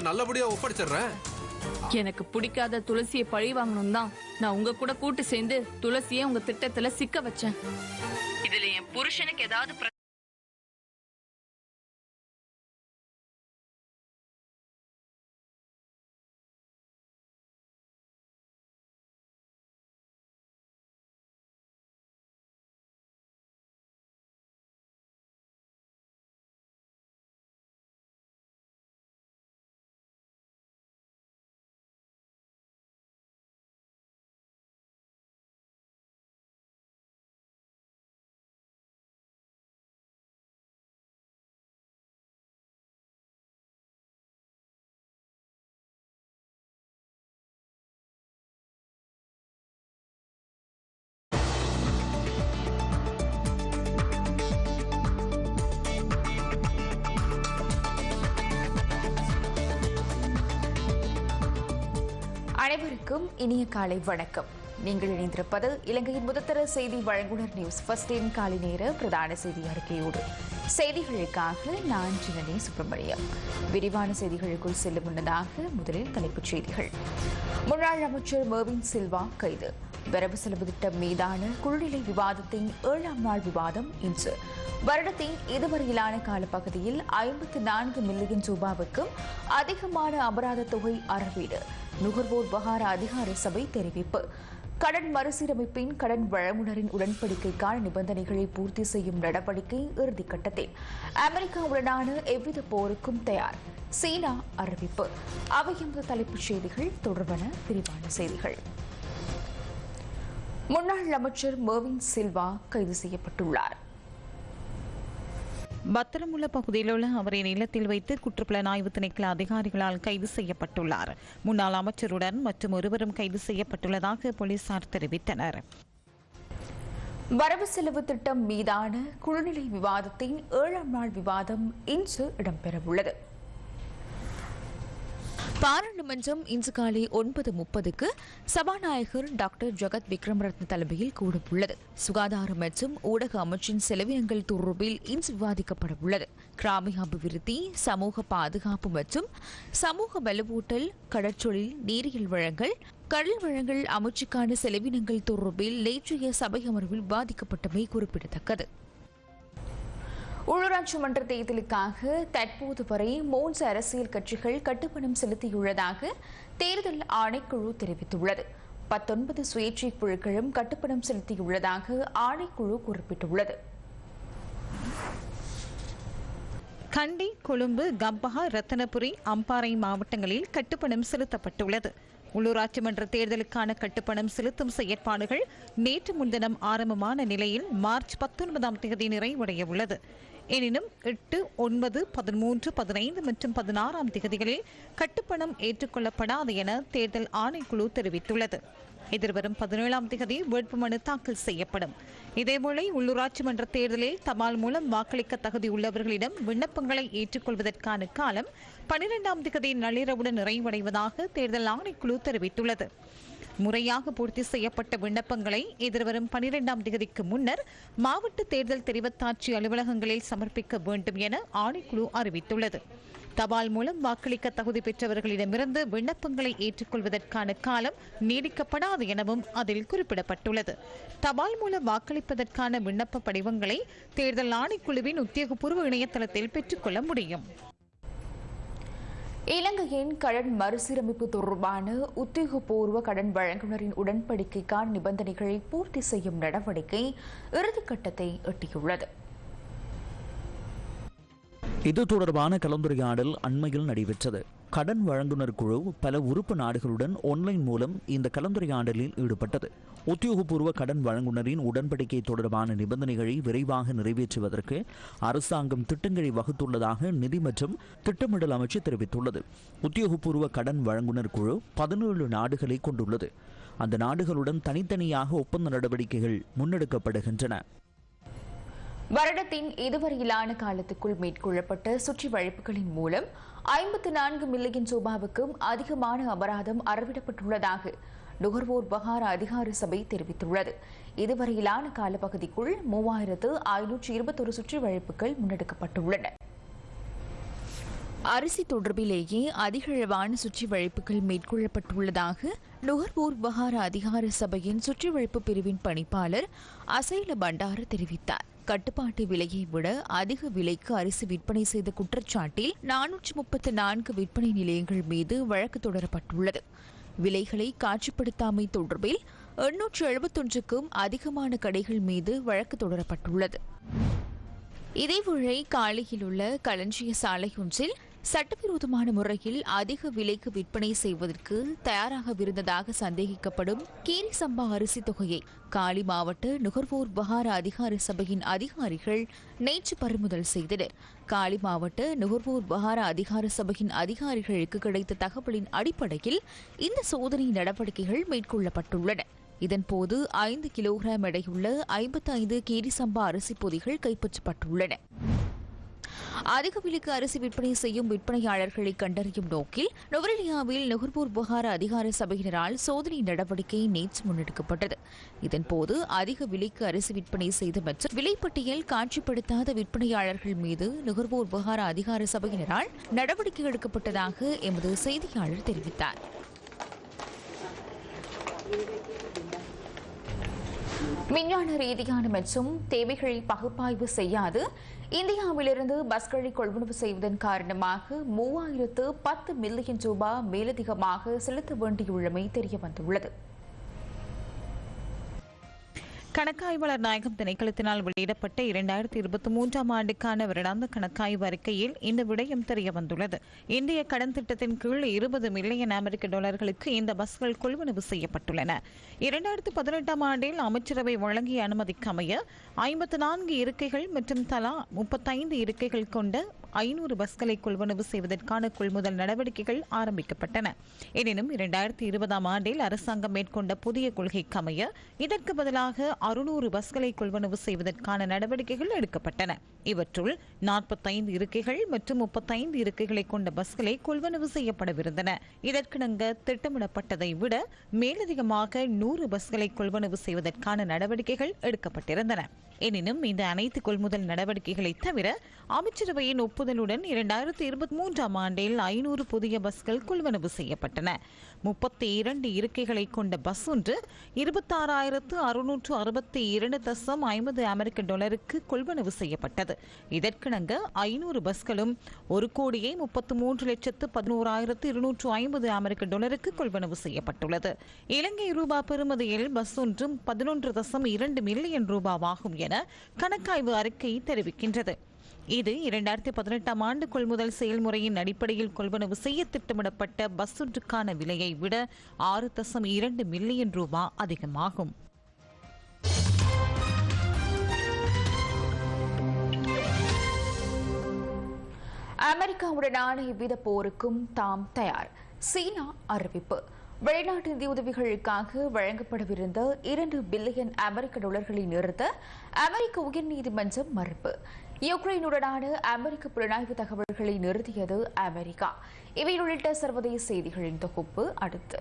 உங்ககிட்ட நல்லபடியா ஒப்படைச்சிடுறேன். எனக்கு பிடிக்காத துளசியை பழி வாங்கணும் தான் நான் உங்க கூட கூட்டு சேர்ந்து துளசியை உங்க திட்டத்துல சிக்க வச்சேன். இதுல என் புருஷனுக்கு ஏதாவது அனைவருக்கும் இனிய காலை வணக்கம். நீங்கள் இணைந்திருப்பது இலங்கையின் முதத்தர செய்தி வழங்குனர் நியூஸ். ஃபர்ஸ்டின் காலை நேர பிரதான செய்தி அறிக்கையோடு. செய்திகளுக்காக நான் ஜினனி சுப்பிரமணியம். விரிவான செய்திகளுக்குள் செல்லும் முன்னதாக முதலில் தலைப்புச் செய்திகள். முன்னாள் அமைச்சர் மர்வின் சில்வா கைது. வரவு செலவு திட்டம் மீதான குழுநிலை விவாதத்தின் ஏழாம் நாள் விவாதம் இன்று. வருடத்தின் இதுவரையிலான காலப்பகுதியில் ஐம்பத்தி நான்கு மில்லியன் ரூபாவுக்கும் அதிகமான அபராத தொகை அறவீடு. நுகர்வோர் விவகார அதிகார சபை தெரிவிப்பு. கடன் மறுசீரமைப்பின் கடன் வழங்குனரின் உடன்படிக்கைக்கான நிபந்தனைகளை பூர்த்தி செய்யும் நடவடிக்கை இறுதிக்கட்டத்தில் அமெரிக்காவுடனான எவ்வித போருக்கும் தயார். சீனா அறிவிப்பு. அவையும் தலைப்புச் செய்திகள் தொடர்பான விரிவான செய்திகள். முன்னாள் அமைச்சர் மர்வின் சில்வா கைது செய்யப்பட்டுள்ளார். பத்திரமுள்ள பகுதியில் உள்ள அவரின் இல்லத்தில் வைத்து குற்றப்புலனாய்வு திணைக்கள அதிகாரிகளால் கைது செய்யப்பட்டுள்ளார். முன்னாள் அமைச்சருடன் மற்றும் ஒருவரும் கைது செய்யப்பட்டுள்ளதாக போலீசார் தெரிவித்தனர். வரவு செலவு திட்டம் மீதான குழுநிலை விவாதத்தின் ஏழாம் நாள் விவாதம் இன்று இடம்பெறவுள்ளது. பாராளுமன்றம் இன்று காலை ஒன்பது முப்பதுக்கு சபாநாயகர் டாக்டர் ஜெகத் விக்ரமரத்ன தலைமையில் கூடவுள்ளது. சுகாதாரம் மற்றும் ஊடக அமைச்சின் செலவினங்கள் தொடர்பில் இன்று விவாதிக்கப்பட உள்ளது கிராமிய அபிவிருத்தி சமூக பாதுகாப்பு மற்றும் சமூக வலுவூட்டல் கடற்றொழில் நீரியல் வழங்கல் கடல் வழங்கல் அமைச்சுக்கான செலவினங்கள் தொடர்பில் நேற்றைய சபை அமர்வில் விவாதிக்கப்பட்டமை குறிப்பிடத்தக்கது. உள்ளூராட்சி மன்ற தேர்தலுக்காக தற்போது வரை மூன்று அரசியல் கட்சிகள் கட்டுப்பணம் செலுத்தியுள்ளதாக தேர்தல் ஆணைக்குழு தெரிவித்துள்ளது. பத்தொன்பது சுயேட்சை குழுக்களும் கட்டுப்பணம் செலுத்தியுள்ளதாக ஆணைக்குழு குறிப்பிட்டுள்ளது. கண்டி கொழும்பு கம்பஹா ரத்தனபுரி அம்பாறை மாவட்டங்களில் கட்டுப்பணம் செலுத்தப்பட்டுள்ளது. உள்ளூராட்சி மன்ற தேர்தலுக்கான கட்டுப்பணம் செலுத்தும் செயற்பாடுகள் நேற்று முன்தினம் ஆரம்பமான நிலையில் மார்ச் பத்தொன்பதாம் தேதி நிறைவடைய உள்ளது எனினும் எட்டு ஒன்பது பதிமூன்று பதினைந்து மற்றும் பதினாறாம் திகதிகளில் கட்டுப்பணம் ஏற்றுக்கொள்ளப்படாது என தேர்தல் ஆணைக்குழு தெரிவித்துள்ளது. எதிர்வரும் பதினேழாம் தேதி வேட்புமனு தாக்கல் செய்யப்படும். இதேவேளை உள்ளூராட்சி மன்ற தேர்தலில் தபால் மூலம் வாக்களிக்க தகுதி உள்ளவர்களிடம் விண்ணப்பங்களை ஏற்றுக்கொள்வதற்கான காலம் பனிரெண்டாம் தேதி நள்ளிரவுடன் நிறைவடைவதாக தேர்தல் ஆணைக்குழு தெரிவித்துள்ளது. முறையாக பூர்த்தி செய்யப்பட்ட விண்ணப்பங்களை எதிர்வரும் பனிரெண்டாம் தேதிக்கு முன்னர் மாவட்ட தேர்தல் தெரிவத்தாட்சி அலுவலகங்களில் சமர்ப்பிக்க வேண்டும் என ஆணைக்குழு அறிவித்துள்ளது. தபால் மூலம் வாக்களிக்க தகுதி பெற்றவர்களிடமிருந்து விண்ணப்பங்களை ஏற்றுக்கொள்வதற்கான காலம் நீடிக்கப்படாது எனவும் அதில் குறிப்பிடப்பட்டுள்ளது. தபால் மூலம் வாக்களிப்பதற்கான விண்ணப்ப படிவங்களை தேர்தல் ஆணைக்குழுவின் உத்தியோகபூர்வ இணையதளத்தில் பெற்றுக்கொள்ள முடியும். இலங்கையின் கடன் மறுசீரமைப்பு தொடர்பான உத்தியோகபூர்வ கடன் வழங்குனரின் உடன்படிக்கைக்கான நிபந்தனைகளை பூர்த்தி செய்யும் நடவடிக்கை இறுதிக்கட்டத்தை எட்டியுள்ளது. இது தொடர்பான கலந்துரையாடல் அண்மையில் நடைபெற்றது. கடன் வழங்குனர் குழு பல உறுப்பு நாடுகளுடன் ஆன்லைன் மூலம் இந்த கலந்துரையாடலில் ஈடுபட்டது. உத்தியோகபூர்வ கடன் வழங்குனரின் உடன்படிக்கை தொடர்பான நிபந்தனைகளை விரைவாக நிறைவேற்றுவதற்கு அரசாங்கம் திட்டங்களை வகுத்துள்ளதாக நிதி மற்றும் திட்டமிடல் அமைச்சு தெரிவித்துள்ளது. உத்தியோகபூர்வ கடன் வழங்குனர் குழு பதினேழு நாடுகளை கொண்டுள்ளது. அந்த நாடுகளுடன் தனித்தனியாக ஒப்பந்த நடவடிக்கைகள் முன்னெடுக்கப்படுகின்றன. வருடத்தின் இதுவரையிலான காலத்துக்குள் மேற்கொள்ளப்பட்ட சுற்றி வழிப்புகளின் மூலம் ஐம்பத்து நான்கு மில்லியன் ரூபாவுக்கும் அதிகமான அபராதம் அறவிடப்பட்டுள்ளதாக நுகர்வோர் விவகார அதிகார சபை தெரிவித்துள்ளது. இதுவரையிலான காலப்பகுதிக்குள் மூவாயிரத்து ஐநூற்று இருபத்தொரு சுற்றி வழிப்புகள் முன்னெடுக்கப்பட்டுள்ளன. அரிசி தொடர்பிலேயே அதிகளவான சுற்றி வழிப்புகள் மேற்கொள்ளப்பட்டுள்ளதாக நுகர்வோர் விவகார அதிகார சபையின் சுற்றி பிரிவின் பணிப்பாளர் அசைல பண்டார தெரிவித்தார். கட்டுப்பாட்டு விலையை விட அதிக விலைக்கு அரிசி விற்பனை செய்த குற்றச்சாட்டில் நானூற்று முப்பத்தி நான்கு விற்பனை நிலையங்கள் மீது வழக்கு தொடரப்பட்டுள்ளது. விலைகளை காட்சிப்படுத்தாமை தொடர்பில் எண்ணூற்று எழுபத்தொன்றுக்கும் அதிகமான கடைகள் மீது வழக்கு தொடரப்பட்டுள்ளது. இதேவேளை காலையில் உள்ள களஞ்சிய சாலை ஒன்றில் சட்டவிரோதமான முறையில் அதிக விலைக்கு விற்பனை செய்வதற்கு தயாராகவிருந்ததாக சந்தேகிக்கப்படும் கீரி சம்பா அரிசி தொகையை காலி மாவட்ட நுகர்வோர் விவகார அதிகார சபையின் அதிகாரிகள் நேற்று பறிமுதல் செய்தனர். காலி மாவட்ட நுகர்வோர் விவகார அதிகார சபையின் அதிகாரிகளுக்கு கிடைத்த தகவலின் அடிப்படையில் இந்த சோதனை நடவடிக்கைகள் மேற்கொள்ளப்பட்டுள்ளன. இதன்போது ஐந்து கிலோகிராம் எடையுள்ள ஐம்பத்தைந்து கீரி சம்பா அரிசி பொதிகள் கைப்பற்றப்பட்டுள்ளன. அதிக விலைக்கு அரிசி விற்பனை செய்யும் விற்பனையாளர்களை கண்டறியும் நோக்கில் நுவரெலியாவில் நுகர்வோர் விவகார அதிகார சபையினரால் சோதனை நடவடிக்கை நேற்று முன்னெடுக்கப்பட்டது. இதன்போது அதிக விலைக்கு அரிசி விற்பனை செய்த மற்றும் விலைப்பட்டியல் காட்சிப்படுத்தாத விற்பனையாளர்கள் மீது நுகர்வோர் விவகார அதிகார சபையினரால் நடவடிக்கை எடுக்கப்பட்டதாக எமது செய்தியாளர் தெரிவித்தார். விஞ்ஞான ரீதியான மற்றும் தேவைகளை பகுப்பாய்வு செய்யாது இந்தியாவிலிருந்து பஸ்களை கொள்வனவு செய்வதன் காரணமாக மூவாயிரத்து பத்து மில்லியன் ரூபாய் மேலதிகமாக செலுத்த வேண்டியுள்ளமை தெரியவந்துள்ளது. கணக்காய்வாளர் நாயகம் திணைக்களத்தினால் வெளியிடப்பட்ட இரண்டாயிரத்தி இருபத்தி மூன்றாம் ஆண்டுக்கான வருடாந்த கணக்காய்வு அறிக்கையில் இந்த விடயம் தெரிய வந்துள்ளது இந்திய கடன் திட்டத்தின் கீழ் இருபது மில்லியன் அமெரிக்க டாலர்களுக்கு இந்த பஸ்கள் கொள்வனவு செய்யப்பட்டுள்ளன. இரண்டாயிரத்தி பதினெட்டாம் ஆண்டில் அமைச்சரவை வழங்கிய அனுமதிக்கு அமைய ஐம்பத்து நான்கு இருக்கைகள் மற்றும் தலா முப்பத்தைந்து இருக்கைகள் கொண்ட ஐநூறு பஸ்களை கொள்வனவு செய்வதற்கான கொள்முதல் நடவடிக்கைகள் ஆரம்பிக்கப்பட்டன. எனினும் இரண்டாயிரத்தி இருபதாம் ஆண்டில் அரசாங்கம் மேற்கொண்ட புதிய கொள்கைக்கு அமைய இதற்கு பதிலாக அறுநூறு பஸ்களை கொள்வனவு செய்வதற்கான நடவடிக்கைகள் எடுக்கப்பட்டன. இவற்றுள் நாற்பத்தைந்து இருக்கைகள் மற்றும் முப்பத்தைந்து இருக்கைகளை கொண்ட பஸ்களை கொள்வனவு செய்யப்படவிருந்தன. இதற்கிணங்க திட்டமிடப்பட்டதை விட மேலதிகமாக நூறு பஸ்களை கொள்வனவு செய்வதற்கான நடவடிக்கைகள் எடுக்கப்பட்டிருந்தன. எனினும் இந்த அனைத்து கொள்முதல் நடவடிக்கைகளை தவிர அமைச்சரவையின் ஒப்புதலுடன் இரண்டாயிரத்தி இருபத்தி மூன்றாம் ஆண்டில் ஐநூறு புதிய பஸ்கள் கொள்வனவு செய்யப்பட்டன. முப்பத்தி இரண்டு இருக்கைகளை கொண்ட பஸ் ஒன்று இருபத்தாறாயிரத்து அறுநூற்று அறுபத்தி இரண்டு தசம் ஐம்பது அமெரிக்க டாலருக்கு கொள்வனவு செய்யப்பட்டது. இதற்கிணங்க ஐநூறு பஸ்களும் ஒரு கோடியே முப்பத்து மூன்று லட்சத்து பதினோராயிரத்து இருநூற்று ஐம்பது அமெரிக்க டாலருக்கு கொள்வனவு செய்யப்பட்டுள்ளது. இலங்கை ரூபா பெறுமதியில் பஸ் ஒன்றும் பதினொன்று தசம் இரண்டு மில்லியன் ரூபாவாகும் என கணக்காய்வு அறிக்கை தெரிவிக்கின்றது. இது இரண்டாயிரத்தி பதினெட்டாம் ஆண்டு கொள்முதல் செயல்முறையின் அடிப்படையில் கொள்வனவு செய்ய திட்டமிடப்பட்ட பஸ் ஒன்றுக்கான விலையை விட ஆறு தசம் இரண்டு மில்லியன் ரூபாய் அதிகமாகும். அமெரிக்காவுடனான இவ்வித போருக்கும் தாம் தயார். சீனா அறிவிப்பு. வெளிநாட்டு நிதியுதவிகளுக்காக வழங்கப்படவிருந்த இரண்டு பில்லியன் அமெரிக்க டாலர்களை நிறுத்த அமெரிக்க உயர்நீதிமன்றம் மறுப்பு. யுக்ரைனுடனான அமெரிக்க புலனாய்வு தகவல்களை நிறுத்தியது அமெரிக்கா. இவை உள்ளிட்ட சர்வதேச செய்திகளின் தொகுப்பு அடுத்து.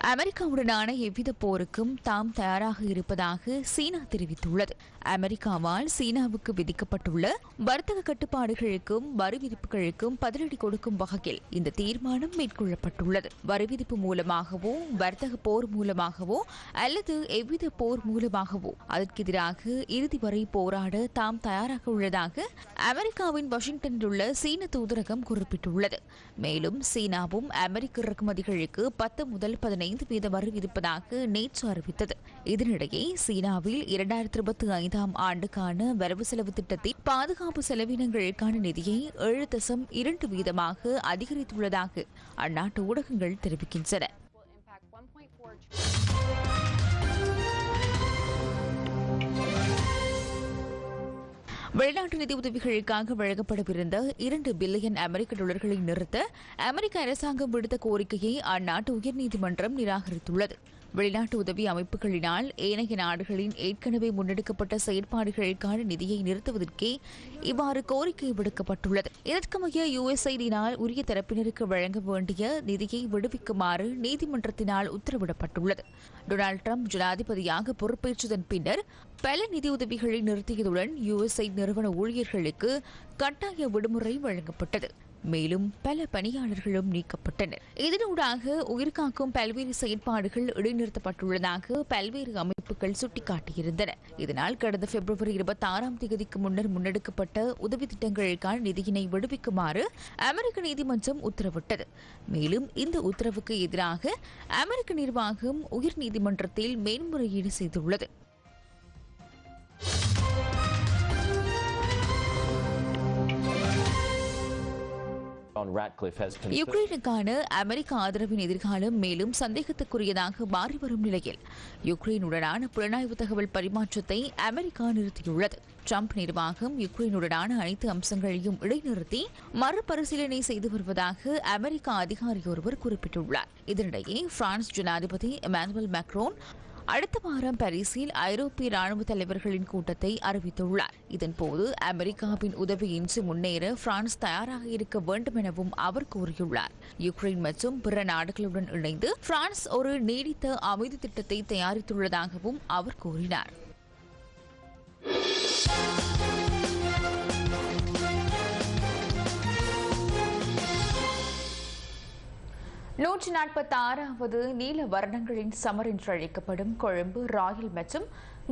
அமெரிக்காவுடனான எவ்வித போருக்கும் தாம் தயாராக இருப்பதாக சீனா தெரிவித்துள்ளது. அமெரிக்காவால் சீனாவுக்கு விதிக்கப்பட்டுள்ள வர்த்தக கட்டுப்பாடுகளுக்கும் வரி விதிப்புகளுக்கும் பதிலடி கொடுக்கும் வகையில் இந்த தீர்மானம் மேற்கொள்ளப்பட்டுள்ளது. வரி விதிப்பு மூலமாகவோ வர்த்தக போர் மூலமாகவோ அல்லது எவ்வித போர் மூலமாகவோ அதற்கெதிராக இறுதி வரை போராட தாம் தயாராக உள்ளதாக அமெரிக்காவின் வாஷிங்டனில் உள்ள சீன தூதரகம் குறிப்பிட்டுள்ளது. மேலும் சீனாவும் அமெரிக்க இறக்குமதிகளுக்கு பத்து முதல் பதினைந்து வீத வரி விதிப்பதாக நேற்று அறிவித்தது. இதனிடையே சீனாவில் இரண்டாயிரத்தி இருபத்தி ஐந்தாம் ஆண்டுக்கான வரவு செலவு திட்டத்தின் பாதுகாப்பு செலவினங்களுக்கான நிதியை ஏழு தசம் இரண்டு வீதமாக அதிகரித்துள்ளதாக அந்நாட்டு ஊடகங்கள் தெரிவிக்கின்றன. வெளிநாட்டு நிதி உதவிகளுக்காக வழங்கப்படவிருந்த இரண்டு பில்லியன் அமெரிக்க டாலர்களை நிறுத்த அமெரிக்க அரசாங்கம் விடுத்த கோரிக்கையை அந்நாட்டு உயர்நீதிமன்றம் நிராகரித்துள்ளது. வெளிநாட்டு உதவி அமைப்புகளினால் ஏனைய நாடுகளின் ஏற்கனவே முன்னெடுக்கப்பட்ட செயற்பாடுகளுக்கான நிதியை நிறுத்துவதற்கே இவ்வாறு கோரிக்கை விடுக்கப்பட்டுள்ளது. இதற்கமைய யுஎஸ்ஐடியினால் உரிய தரப்பினருக்கு வழங்க வேண்டிய நிதியை விடுவிக்குமாறு நீதிமன்றத்தினால் உத்தரவிடப்பட்டுள்ளது. டொனால்டு ட்ரம்ப் ஜனாதிபதியாக பொறுப்பேற்றதன் பின்னர் பல நிதியுதவிகளை நிறுத்தியதுடன் யுஎஸ்ஐ நிறுவன ஊழியர்களுக்கு கட்டாய விடுமுறை வழங்கப்பட்டது. மேலும் பல பணியாளர்களும் நீக்கப்பட்டனர். இதனூடாக உயிர்காக்கும் பல்வேறு செயற்பாடுகள் இடைநிறுத்தப்பட்டுள்ளதாக பல்வேறு அமைப்புகள் சுட்டிக்காட்டியிருந்தன. இதனால் கடந்த பிப்ரவரி இருபத்தி ஆறாம் தேதிக்கு முன்னர் முன்னெடுக்கப்பட்ட உதவி திட்டங்களுக்கான நிதியினை விடுவிக்குமாறு அமெரிக்க நீதிமன்றம் உத்தரவிட்டது. மேலும் இந்த உத்தரவுக்கு எதிராக அமெரிக்க நிர்வாகம் உயர் நீதிமன்றத்தில் மேன்முறையீடு செய்துள்ளது. யுக்ரைனுக்கான அமெரிக்க ஆதரவின் எதிர்காலம் மேலும் சந்தேகத்துக்குரியதாக மாறி வரும் நிலையில் யுக்ரைனுடனான புலனாய்வு தகவல் பரிமாற்றத்தை அமெரிக்கா நிறுத்தியுள்ளது. ட்ரம்ப் நிர்வாகம் யுக்ரைனுடனான அனைத்து அம்சங்களையும் இடைநிறுத்தி மறுபரிசீலனை செய்து வருவதாக அமெரிக்க அதிகாரி ஒருவர் குறிப்பிட்டுள்ளார். இதனிடையே பிரான்ஸ் ஜனாதிபதி இமானுவல் மேக்ரோன் அடுத்த வாரம் பாரிஸில் ஐரோப்பிய ராணுவ தலைவர்களின் கூட்டத்தை அறிவித்துள்ளார். இதன்போது அமெரிக்காவின் உதவியின்றி முன்னேற பிரான்ஸ் தயாராக இருக்க வேண்டும் எனவும் அவர் கூறியுள்ளார். யுக்ரைன் மற்றும் பிற நாடுகளுடன் இணைந்து பிரான்ஸ் ஒரு நீடித்த அமைதி திட்டத்தை தயாரித்துள்ளதாகவும் அவர் கூறினார். நூற்றி நாற்பத்தி ஆறாவது நீல வர்ணங்களின் சமர் என்று அழைக்கப்படும் கொழும்பு ராயல் மற்றும்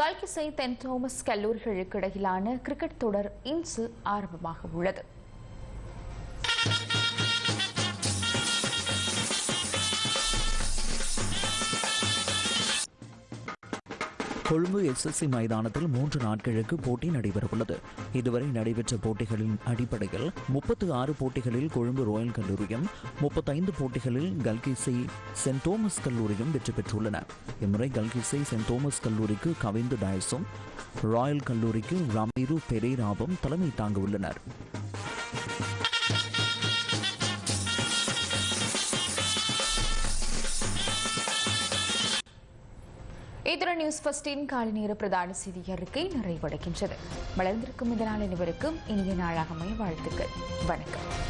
கல்கிசை தென் தோமஸ் கல்லூரிகளுக்கு இடையிலான கிரிக்கெட் தொடர் இன்று ஆரம்பமாக உள்ளது. கொழும்பு எஸ்எஸ்சி மைதானத்தில் மூன்று நாட்களுக்கு போட்டி நடைபெறவுள்ளது. இதுவரை நடைபெற்ற போட்டிகளின் அடிப்படையில் முப்பத்து ஆறு போட்டிகளில் கொழும்பு ராயல் கல்லூரியும் முப்பத்தைந்து போட்டிகளில் கல்கிசி சென்ட் தோமஸ் கல்லூரியும் வெற்றி பெற்றுள்ளன. இம்முறை கல்கிசை சென்ட் தோமஸ் கல்லூரிக்கு கவிந்து டயஸும் ராயல் கல்லூரிக்கு ரமீரு பெரேராவும் தலைமை தாங்க உள்ளனர் இத்துடன் நியூஸ் ஃபர்ஸ்டின் காலை நேர பிரதான செய்தி அறிக்கை நிறைவடைகின்றது. வளர்ந்திருக்கும் இதனால் அனைவருக்கும் இனிய நாளாக வாழ்த்துக்கள். வணக்கம்.